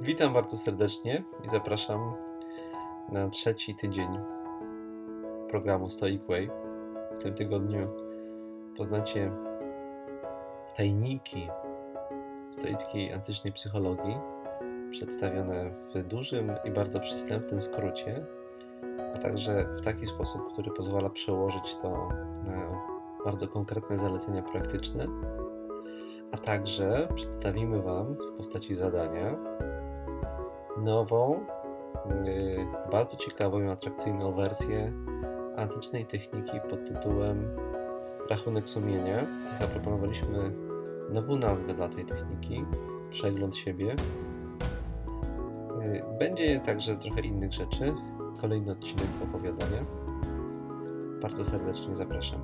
Witam bardzo serdecznie i zapraszam na trzeci tydzień programu Stoic Way. W tym tygodniu poznacie tajniki stoickiej antycznej psychologii, przedstawione w dużym i bardzo przystępnym skrócie, a także w taki sposób, który pozwala przełożyć to na bardzo konkretne zalecenia praktyczne. A także przedstawimy Wam w postaci zadania nową, yy, bardzo ciekawą i atrakcyjną wersję antycznej techniki pod tytułem Rachunek sumienia. Zaproponowaliśmy nową nazwę dla tej techniki Przegląd siebie. Yy, Będzie także trochę innych rzeczy. Kolejny odcinek opowiadania. Bardzo serdecznie zapraszam.